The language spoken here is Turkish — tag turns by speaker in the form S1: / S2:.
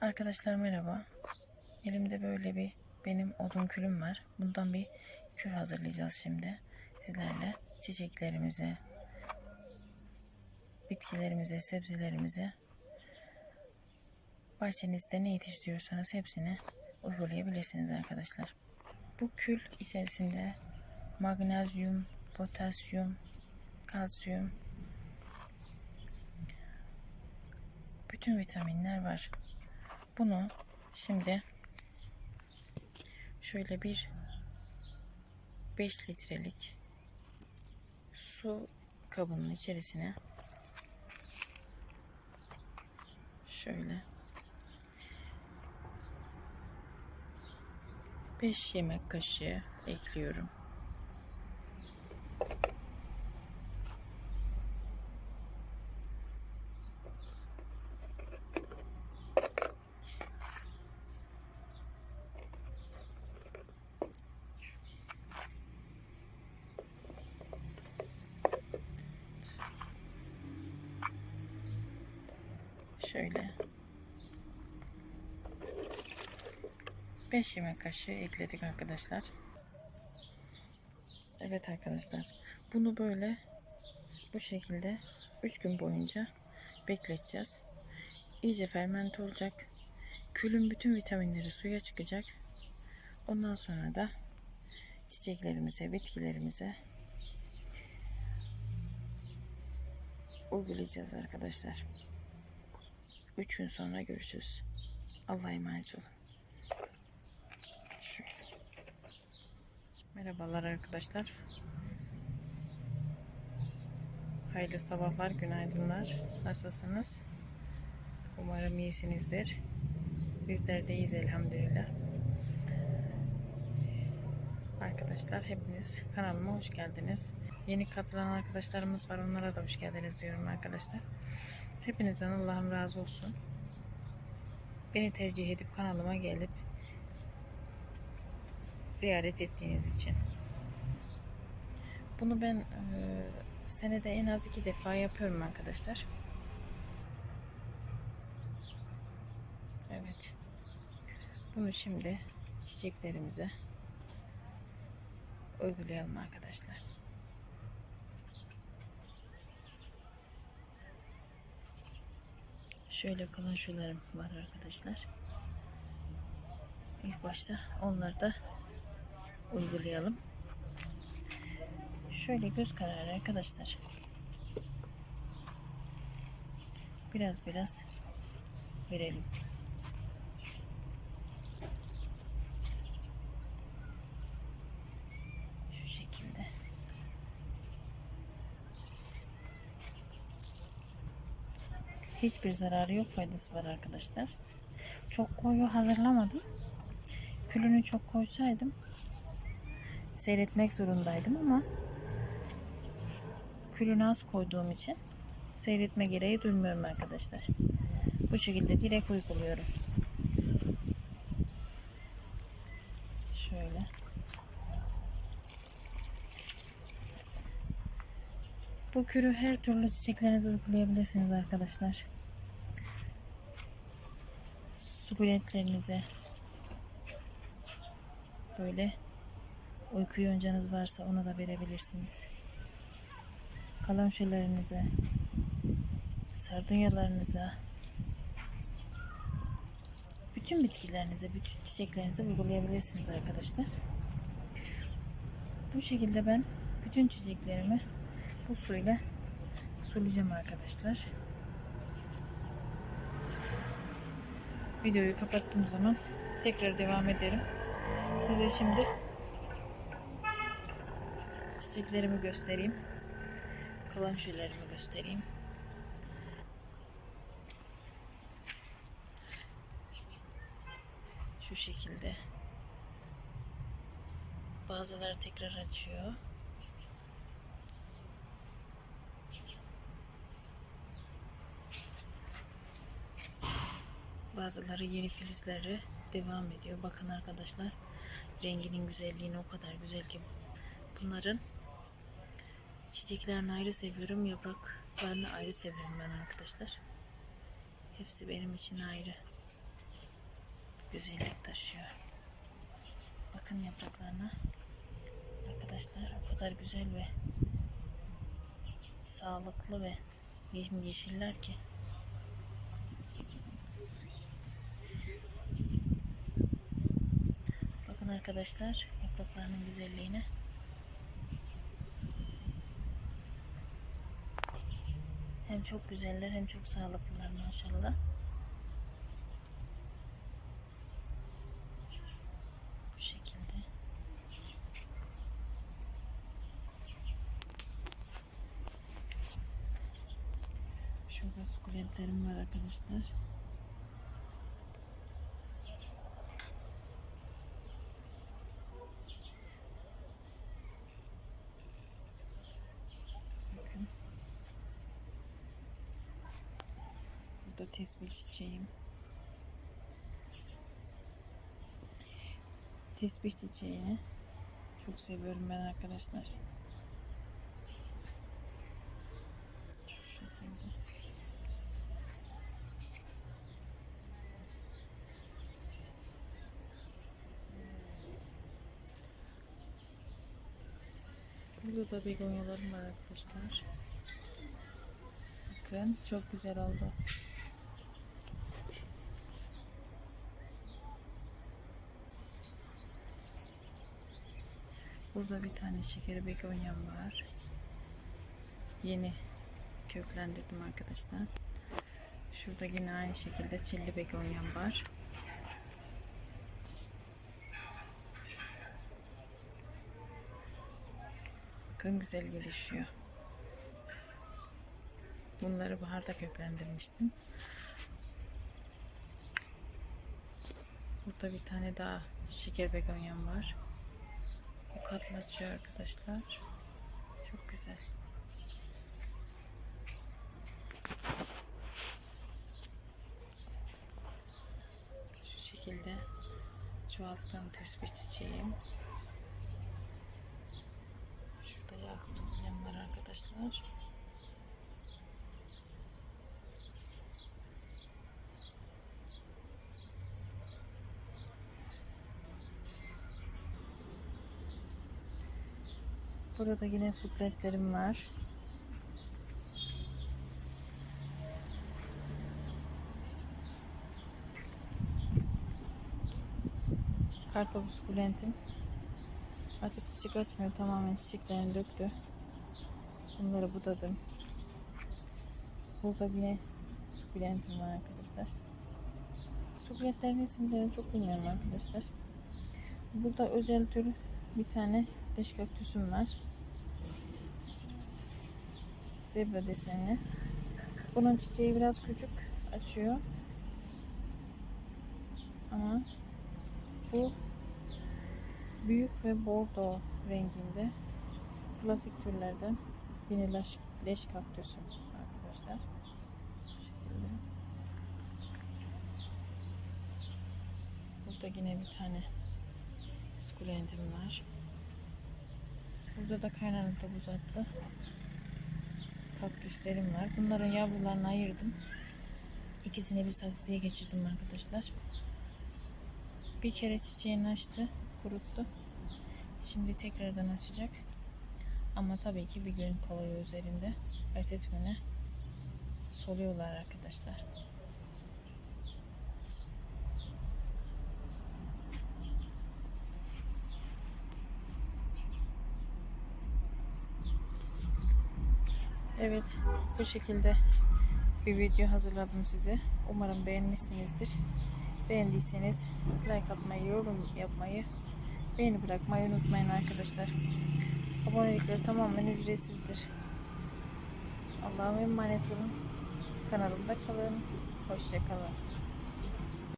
S1: Arkadaşlar merhaba. Elimde böyle bir benim odun külüm var. Bundan bir kül hazırlayacağız şimdi. Sizlerle çiçeklerimize, bitkilerimize, sebzelerimize bahçenizde ne yetiştiriyorsanız hepsini uygulayabilirsiniz arkadaşlar. Bu kül içerisinde magnezyum, potasyum, kalsiyum, bütün vitaminler var. Bunu şimdi şöyle bir 5 litrelik su kabının içerisine şöyle 5 yemek kaşığı ekliyorum. Şöyle 5 yemek kaşığı ekledik arkadaşlar. Evet arkadaşlar. Bunu böyle bu şekilde 3 gün boyunca bekleteceğiz. İyice fermente olacak. Külün bütün vitaminleri suya çıkacak. Ondan sonra da çiçeklerimize, bitkilerimize uygulayacağız arkadaşlar. 3 gün sonra görüşürüz. Allah'a emanet olun. Merhabalar arkadaşlar. Hayırlı sabahlar, günaydınlar. Nasılsınız? Umarım iyisinizdir. Bizler de iyiyiz elhamdülillah. Arkadaşlar hepiniz kanalıma hoş geldiniz. Yeni katılan arkadaşlarımız var. Onlara da hoş geldiniz diyorum arkadaşlar. Hepinizden Allah'ım razı olsun. Beni tercih edip kanalıma gelip ziyaret ettiğiniz için. Bunu ben e, senede en az iki defa yapıyorum arkadaşlar. Evet. Bunu şimdi çiçeklerimize uygulayalım arkadaşlar. Şöyle kalaşularım var arkadaşlar. İlk başta onları da uygulayalım. Şöyle göz kararı arkadaşlar. Biraz biraz verelim. Şu şekilde. Hiçbir zararı yok faydası var arkadaşlar. Çok koyu hazırlamadım. Külünü çok koysaydım seyretmek zorundaydım ama külünü az koyduğum için seyretme gereği duymuyorum arkadaşlar. Bu şekilde direkt uyguluyorum. Şöyle. Bu kürü her türlü çiçeklerinize uygulayabilirsiniz arkadaşlar. Sukulentlerinize böyle uyku yoncanız varsa ona da verebilirsiniz. Kalanşelerinize, sardunyalarınıza, bütün bitkilerinize, bütün çiçeklerinize uygulayabilirsiniz arkadaşlar. Bu şekilde ben bütün çiçeklerimi bu suyla sulayacağım arkadaşlar. Videoyu kapattığım zaman tekrar devam ederim. Size şimdi çiçeklerimi göstereyim. Kalan şeylerimi göstereyim. Şu şekilde. Bazıları tekrar açıyor. Bazıları yeni filizleri devam ediyor. Bakın arkadaşlar renginin güzelliğini o kadar güzel ki bunların çiçeklerini ayrı seviyorum. Yapraklarını ayrı seviyorum ben arkadaşlar. Hepsi benim için ayrı. güzellik taşıyor. Bakın yapraklarına. Arkadaşlar o kadar güzel ve sağlıklı ve yeşil- yeşiller ki. Arkadaşlar yapraklarının güzelliğine. Hem çok güzeller hem çok sağlıklılar maşallah. Bu şekilde. Şurada sukulentlerim var arkadaşlar. Bakın. Burada tesbih çiçeğim. Tesbih çiçeğini çok seviyorum ben arkadaşlar. Burada da begonyalarım var arkadaşlar. Bakın çok güzel oldu. Burada bir tane şekeri begonyam var. Yeni köklendirdim arkadaşlar. Şurada yine aynı şekilde çilli begonyam var. Bakın güzel gelişiyor. Bunları baharda köklendirmiştim. Burada bir tane daha şeker begonyam var. Katlaşıyor arkadaşlar. Çok güzel. Şu şekilde çoğalttığım tesbih çiçeğim. Şurada yakut var arkadaşlar. Burada yine sukulentlerim var. Kartopu sukulentim. Artık çiçek açmıyor. Tamamen çiçeklerini döktü. Bunları budadım. Burada yine sukulentim var arkadaşlar. Sukulentlerin isimlerini çok bilmiyorum arkadaşlar. Burada özel tür bir tane leş kaktüsüm var. Zebra desenli. Bunun çiçeği biraz küçük açıyor. Ama bu büyük ve bordo renginde klasik türlerden yine leş, leş kaktüsü arkadaşlar. Bu şekilde. Burada yine bir tane sukulentim var. Burada da kaynanıp da uzatlı kaktüslerim var. Bunların yavrularını ayırdım. İkisini bir saksıya geçirdim arkadaşlar. Bir kere çiçeğini açtı, kuruttu. Şimdi tekrardan açacak. Ama tabii ki bir gün kalıyor üzerinde. Ertesi güne soluyorlar arkadaşlar. Evet, bu şekilde bir video hazırladım size. Umarım beğenmişsinizdir. Beğendiyseniz like atmayı, yorum yapmayı, beğeni bırakmayı unutmayın arkadaşlar. Abonelikler tamamen ücretsizdir. Allah'a emanet olun. Kanalımda kalın. Hoşçakalın.